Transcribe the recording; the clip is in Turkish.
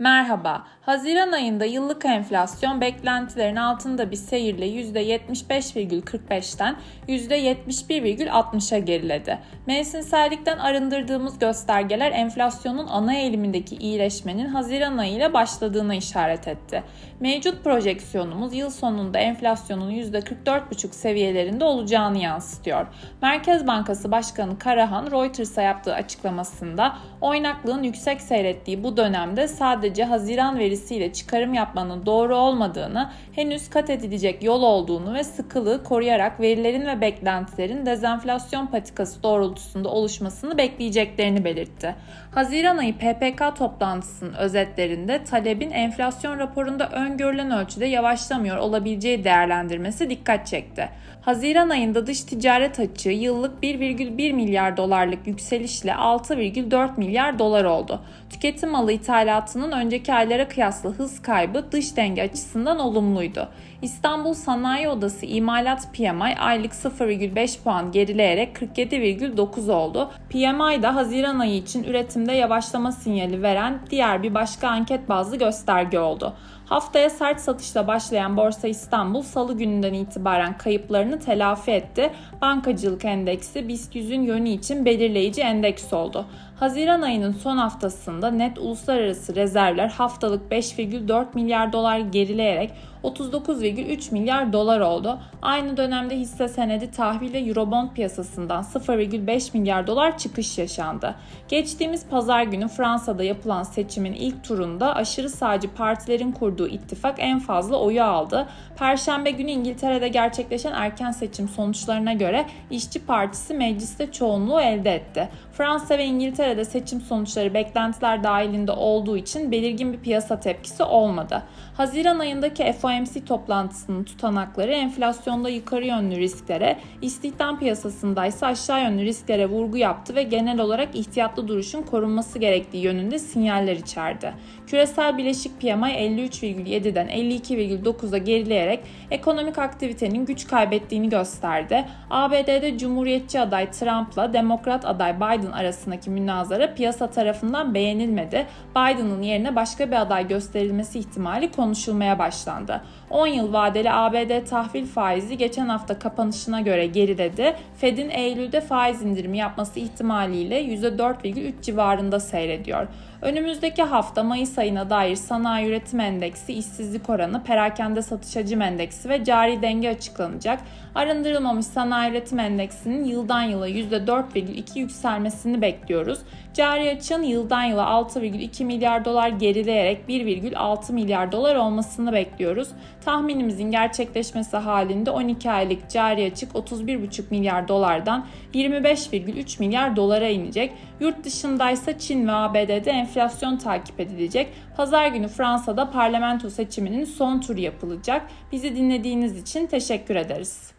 Merhaba. Haziran ayında yıllık enflasyon beklentilerin altında bir seyirle %75,45'ten %71,60'a geriledi. Mevsimsellikten arındırdığımız göstergeler enflasyonun ana eğilimindeki iyileşmenin Haziran ayı ile başladığına işaret etti. Mevcut projeksiyonumuz yıl sonunda enflasyonun %44,5 seviyelerinde olacağını yansıtıyor. Merkez Bankası Başkanı Karahan Reuters'a yaptığı açıklamasında oynaklığın yüksek seyrettiği bu dönemde sadece sadece Haziran verisiyle çıkarım yapmanın doğru olmadığını, henüz kat edilecek yol olduğunu ve sıkılığı koruyarak verilerin ve beklentilerin dezenflasyon patikası doğrultusunda oluşmasını bekleyeceklerini belirtti. Haziran ayı PPK toplantısının özetlerinde talebin enflasyon raporunda öngörülen ölçüde yavaşlamıyor olabileceği değerlendirmesi dikkat çekti. Haziran ayında dış ticaret açığı yıllık 1,1 milyar dolarlık yükselişle 6,4 milyar dolar oldu. Tüketim malı ithalatının önceki aylara kıyasla hız kaybı dış denge açısından olumluydu. İstanbul Sanayi Odası imalat PMI aylık 0,5 puan gerileyerek 47,9 oldu. PMI da Haziran ayı için üretimde yavaşlama sinyali veren diğer bir başka anket bazlı gösterge oldu. Haftaya sert satışla başlayan Borsa İstanbul salı gününden itibaren kayıplarını telafi etti. Bankacılık endeksi BIST 100'ün yönü için belirleyici endeks oldu. Haziran ayının son haftasında net uluslararası rezervler haftalık 5,4 milyar dolar gerileyerek 39,3 milyar dolar oldu. Aynı dönemde hisse senedi tahvil ve Eurobond piyasasından 0,5 milyar dolar çıkış yaşandı. Geçtiğimiz pazar günü Fransa'da yapılan seçimin ilk turunda aşırı sağcı partilerin kurduğu ittifak en fazla oyu aldı. Perşembe günü İngiltere'de gerçekleşen erken seçim sonuçlarına göre İşçi Partisi mecliste çoğunluğu elde etti. Fransa ve İngiltere'de seçim sonuçları beklentiler dahilinde olduğu için belirgin bir piyasa tepkisi olmadı. Haziran ayındaki FOMC toplantısının tutanakları enflasyonda yukarı yönlü risklere, istihdam piyasasında ise aşağı yönlü risklere vurgu yaptı ve genel olarak ihtiyatlı duruşun korunması gerektiği yönünde sinyaller içerdi. Küresel bileşik PMI 53,7'den 52,9'a gerileyerek ekonomik aktivitenin güç kaybettiğini gösterdi. ABD'de Cumhuriyetçi aday Trump'la Demokrat aday Biden arasındaki münazara piyasa tarafından beğenilmedi. Biden'ın yerine başka bir aday gösterilmesi ihtimali konuşulmaya başlandı. 10 yıl vadeli ABD tahvil faizi geçen hafta kapanışına göre geriledi. Fed'in Eylül'de faiz indirimi yapması ihtimaliyle %4,3 civarında seyrediyor. Önümüzdeki hafta Mayıs ayına dair sanayi üretim endeksi, işsizlik oranı, perakende satış hacim endeksi ve cari denge açıklanacak. Arındırılmamış sanayi üretim endeksinin yıldan yıla %4,2 yükselmesini bekliyoruz. Cari açığın yıldan yıla 6,2 milyar dolar gerileyerek 1,6 milyar dolar olmasını bekliyoruz. Tahminimizin gerçekleşmesi halinde 12 aylık cari açık 31,5 milyar dolardan 25,3 milyar dolara inecek. Yurt dışındaysa Çin ve ABD'de enflasyon takip edilecek. Pazar günü Fransa'da parlamento seçiminin son turu yapılacak. Bizi dinlediğiniz için teşekkür ederiz.